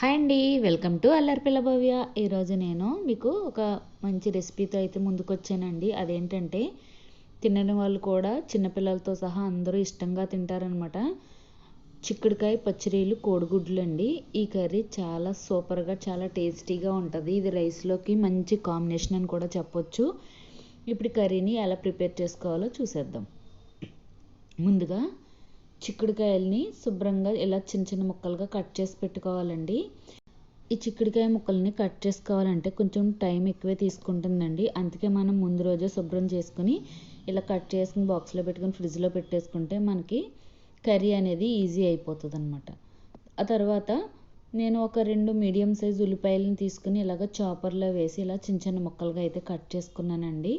Hi అండి welcome to అల్లరిపిల్ల భవ్య. ఈరోజు నేను మీకు ఒక మంచి రెసిపీతో అయితే ముందుకు వచ్చానండి అదేంటంటే తినని వాళ్ళు కూడా చిన్నపిల్లలతో సహా అందరూ ఇష్టంగా తింటారనమాట చిక్కుడుకాయ పచ్చిరీలు కోడిగుడ్లు అండి ఈ కర్రీ చాలా సూపర్గా చాలా టేస్టీగా ఉంటుంది. ఇది రైస్లోకి మంచి కాంబినేషన్ అని కూడా చెప్పొచ్చు. ఇప్పుడు కర్రీని ఎలా ప్రిపేర్ చేసుకోవాలో చూసేద్దాం. ముందుగా చిక్కుడుకాయల్ని శుభ్రంగా ఇలా చిన్న చిన్న ముక్కలుగా కట్ చేసి పెట్టుకోవాలండి. ఈ చిక్కుడుకాయ ముక్కల్ని కట్ చేసుకోవాలంటే కొంచెం టైం ఎక్కువే తీసుకుంటుందండి. అందుకే మనం ముందు రోజే శుభ్రం చేసుకుని ఇలా కట్ చేసుకుని బాక్స్లో పెట్టుకుని ఫ్రిడ్జ్లో పెట్టేసుకుంటే మనకి కర్రీ అనేది ఈజీ అయిపోతుంది అనమాట ఆ తర్వాత నేను ఒక రెండు మీడియం సైజ్ ఉల్లిపాయలను తీసుకుని ఇలాగ చాపర్లో వేసి ఇలా చిన్న చిన్న ముక్కలుగా అయితే కట్ చేసుకున్నానండి.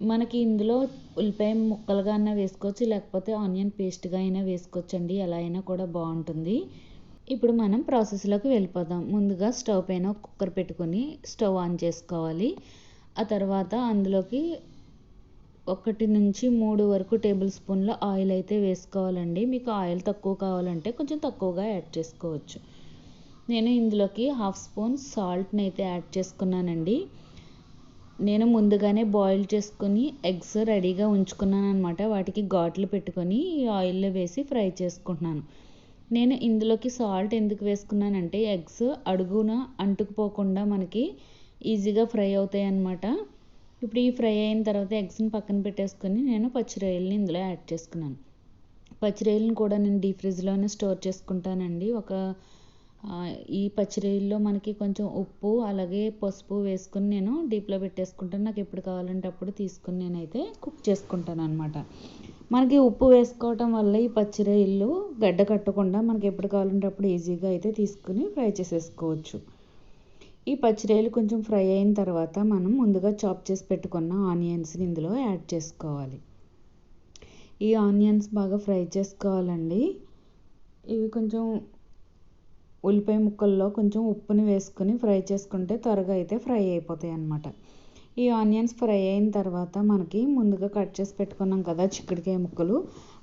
మనకి ఇందులో ఉల్లిపాయ ముక్కలుగా అయినా వేసుకోవచ్చు లేకపోతే ఆనియన్ పేస్ట్గా అయినా వేసుకోవచ్చు అండి ఎలా అయినా కూడా బాగుంటుంది. ఇప్పుడు మనం ప్రాసెస్లోకి వెళ్ళిపోదాం. ముందుగా స్టవ్ పైన కుక్కర్ పెట్టుకొని స్టవ్ ఆన్ చేసుకోవాలి. ఆ తర్వాత అందులోకి ఒకటి నుంచి మూడు వరకు టేబుల్ స్పూన్ల ఆయిల్ అయితే వేసుకోవాలండి. మీకు ఆయిల్ తక్కువ కావాలంటే కొంచెం తక్కువగా యాడ్ చేసుకోవచ్చు. నేను ఇందులోకి హాఫ్ స్పూన్ సాల్ట్ని అయితే యాడ్ చేసుకున్నానండి. నేను ముందుగానే బాయిల్ చేసుకొని ఎగ్స్ రెడీగా ఉంచుకున్నాను అనమాట వాటికి ఘాట్లు పెట్టుకొని ఆయిల్లో వేసి ఫ్రై చేసుకుంటున్నాను. నేను ఇందులోకి సాల్ట్ ఎందుకు వేసుకున్నానంటే ఎగ్స్ అడుగున అంటుకుపోకుండా మనకి ఈజీగా ఫ్రై అవుతాయి అన్నమాట ఇప్పుడు ఈ ఫ్రై అయిన తర్వాత ఎగ్స్ని పక్కన పెట్టేసుకొని నేను పచ్చిరొయ్యల్ని ఇందులో యాడ్ చేసుకున్నాను. పచ్చిరొయ్యలను కూడా నేను డీప్ ఫ్రిడ్జ్లోనే స్టోర్ చేసుకుంటానండి. ఒక ఈ పచ్చిరొయ్యల్లో మనకి కొంచెం ఉప్పు అలాగే పసుపు వేసుకుని నేను డీప్లో పెట్టేసుకుంటాను. నాకు ఎప్పుడు కావాలంటే అప్పుడు తీసుకుని నేనైతే కుక్ చేసుకుంటాను అనమాట మనకి ఉప్పు వేసుకోవటం వల్ల ఈ పచ్చిరొయ్యలు గడ్డ కట్టకుండా మనకి ఎప్పుడు కావాలంటే అప్పుడు ఈజీగా అయితే తీసుకుని ఫ్రై చేసేసుకోవచ్చు. ఈ పచ్చిరొయ్యలు కొంచెం ఫ్రై అయిన తర్వాత మనం ముందుగా చాప్ చేసి పెట్టుకున్న ఆనియన్స్ని ఇందులో యాడ్ చేసుకోవాలి. ఈ ఆనియన్స్ బాగా ఫ్రై చేసుకోవాలండి. ఇవి కొంచెం ఉల్లిపాయ ముక్కల్లో కొంచెం ఉప్పుని వేసుకుని ఫ్రై చేసుకుంటే త్వరగా అయితే ఫ్రై అయిపోతాయి అన్నమాట. ఈ ఆనియన్స్ ఫ్రై అయిన తర్వాత మనకి ముందుగా కట్ చేసి పెట్టుకున్నాం కదా చిక్కుడుకాయ ముక్కలు.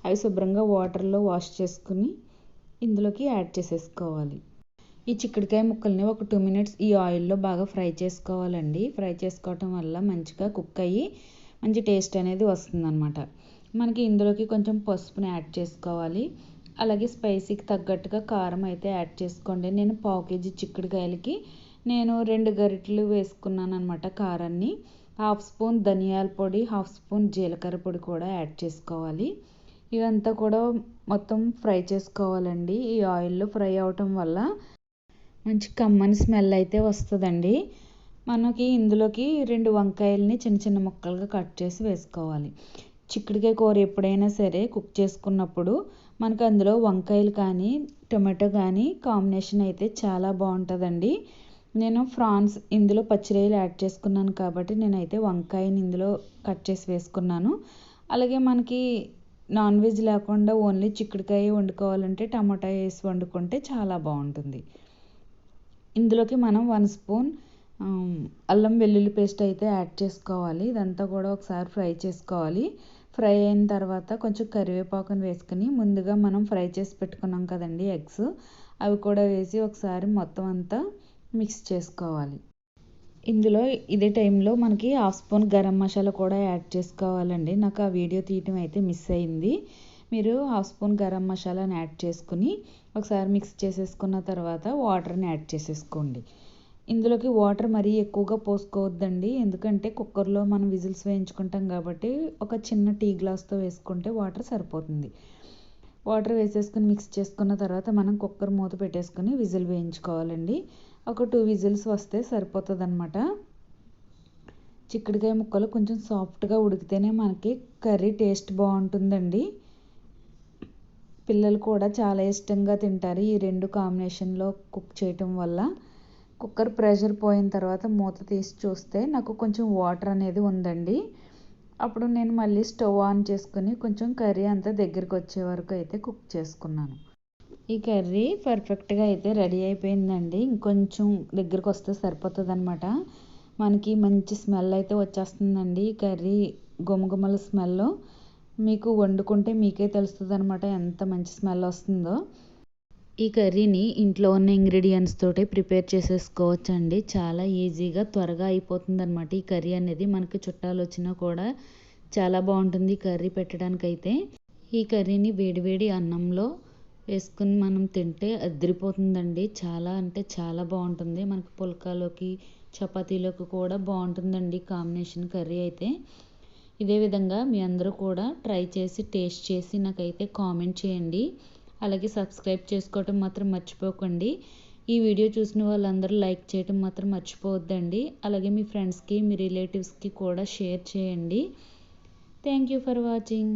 అవి శుభ్రంగా వాటర్లో వాష్ చేసుకుని ఇందులోకి యాడ్ చేసేసుకోవాలి. ఈ చిక్కుడుకాయ ముక్కల్ని ఒక టూ మినిట్స్ ఈ ఆయిల్లో బాగా ఫ్రై చేసుకోవాలండి. ఫ్రై చేసుకోవటం వల్ల మంచిగా కుక్ అయ్యి మంచి టేస్ట్ అనేది వస్తుందన్నమాట. మనకి ఇందులోకి కొంచెం పసుపుని యాడ్ చేసుకోవాలి. అలాగే స్పైసీకి తగ్గట్టుగా కారం అయితే యాడ్ చేసుకోండి. నేను పావు కేజీ చిక్కుడుకాయలకి నేను రెండు గరిటెలు వేసుకున్నాను అనమాట కారాన్ని. హాఫ్ స్పూన్ ధనియాల పొడి హాఫ్ స్పూన్ జీలకర్ర పొడి కూడా యాడ్ చేసుకోవాలి. ఇదంతా కూడా మొత్తం ఫ్రై చేసుకోవాలండి. ఈ ఆయిల్లో ఫ్రై అవటం వల్ల మంచి కమ్మని స్మెల్ అయితే వస్తుందండి. మనకి ఇందులోకి రెండు వంకాయల్ని చిన్న చిన్న ముక్కలుగా కట్ చేసి వేసుకోవాలి. చిక్కుడుకాయ కూర ఎప్పుడైనా సరే కుక్ చేసుకున్నప్పుడు మనకు అందులో వంకాయలు కానీ టొమాటో కానీ కాంబినేషన్ అయితే చాలా బాగుంటుందండి. నేను ఫ్రాన్స్ ఇందులో పచ్చిరొయ్యలు యాడ్ చేసుకున్నాను కాబట్టి నేనైతే వంకాయని ఇందులో కట్ చేసి వేసుకున్నాను. అలాగే మనకి నాన్ వెజ్ లేకుండా ఓన్లీ చిక్కుడుకాయ వండుకోవాలంటే టమాటా వేసి వండుకుంటే చాలా బాగుంటుంది. ఇందులోకి మనం వన్ స్పూన్ అల్లం వెల్లుల్లి పేస్ట్ అయితే యాడ్ చేసుకోవాలి. ఇదంతా కూడా ఒకసారి ఫ్రై చేసుకోవాలి. ఫ్రై అయిన తర్వాత కొంచెం కరివేపాకుని వేసుకుని ముందుగా మనం ఫ్రై చేసి పెట్టుకున్నాం కదండి ఎగ్స్. అవి కూడా వేసి ఒకసారి మొత్తం అంతా మిక్స్ చేసుకోవాలి. ఇందులో ఇదే టైంలో మనకి హాఫ్ స్పూన్ గరం మసాలా కూడా యాడ్ చేసుకోవాలండి. నాకు ఆ వీడియో తీయటం అయితే మిస్ అయింది. మీరు హాఫ్ స్పూన్ గరం మసాలాని యాడ్ చేసుకుని ఒకసారి మిక్స్ చేసేసుకున్న తర్వాత వాటర్ని యాడ్ చేసేసుకోండి. ఇందులోకి వాటర్ మరీ ఎక్కువగా పోసుకోవద్దండి. ఎందుకంటే కుక్కర్లో మనం విజిల్స్ వేయించుకుంటాం కాబట్టి ఒక చిన్న టీ గ్లాస్తో వేసుకుంటే వాటర్ సరిపోతుంది. వాటర్ వేసేసుకుని మిక్స్ చేసుకున్న తర్వాత మనం కుక్కర్ మూత పెట్టేసుకుని విజిల్ వేయించుకోవాలండి. ఒక టూ విజిల్స్ వస్తే సరిపోతుంది అనమాట చిక్కుడుకాయ ముక్కలు కొంచెం సాఫ్ట్గా ఉడికితేనే మనకి కర్రీ టేస్ట్ బాగుంటుందండి. పిల్లలు కూడా చాలా ఇష్టంగా తింటారు ఈ రెండు కాంబినేషన్లో కుక్ చేయటం వల్ల. కుక్కర్ ప్రెషర్ పోయిన తర్వాత మూత తీసి చూస్తే నాకు కొంచెం వాటర్ అనేది ఉందండి. అప్పుడు నేను మళ్ళీ స్టవ్ ఆన్ చేసుకుని కొంచెం కర్రీ అంతా దగ్గరికి వచ్చే వరకు అయితే కుక్ చేసుకున్నాను. ఈ కర్రీ పర్ఫెక్ట్గా అయితే రెడీ అయిపోయిందండి. ఇంకొంచెం దగ్గరికి వస్తే సరిపోతుంది అనమాట మనకి మంచి స్మెల్ అయితే వచ్చేస్తుందండి ఈ కర్రీ గుమగుమల స్మెల్. మీకు వండుకుంటే మీకే తెలుస్తుంది అనమాట ఎంత మంచి స్మెల్ వస్తుందో. ఈ కర్రీని ఇంట్లో ఉన్న ఇంగ్రీడియంట్స్ తోటి ప్రిపేర్ చేసేసుకోవచ్చు అండి చాలా ఈజీగా త్వరగా అయిపోతుంది అనమాట ఈ కర్రీ అనేది. మనకి చుట్టాలు వచ్చినా కూడా చాలా బాగుంటుంది కర్రీ పెట్టడానికైతే. ఈ కర్రీని వేడివేడి అన్నంలో వేసుకుని మనం తింటే అదిరిపోతుందండి. చాలా అంటే చాలా బాగుంటుంది. మనకు పుల్కాలోకి చపాతీలోకి కూడా బాగుంటుందండి కాంబినేషన్ కర్రీ అయితే. ఇదే విధంగా మీ అందరూ కూడా ట్రై చేసి టేస్ట్ చేసి నాకైతే కామెంట్ చేయండి. అలాగే సబ్స్క్రైబ్ చేసుకోవటం మాత్రం మర్చిపోకండి. ఈ వీడియో చూసిన వాళ్ళందరూ లైక్ చేయటం మాత్రం మర్చిపోవద్దండి. అలాగే మీ ఫ్రెండ్స్కి మీ రిలేటివ్స్కి కూడా షేర్ చేయండి. Thank you for watching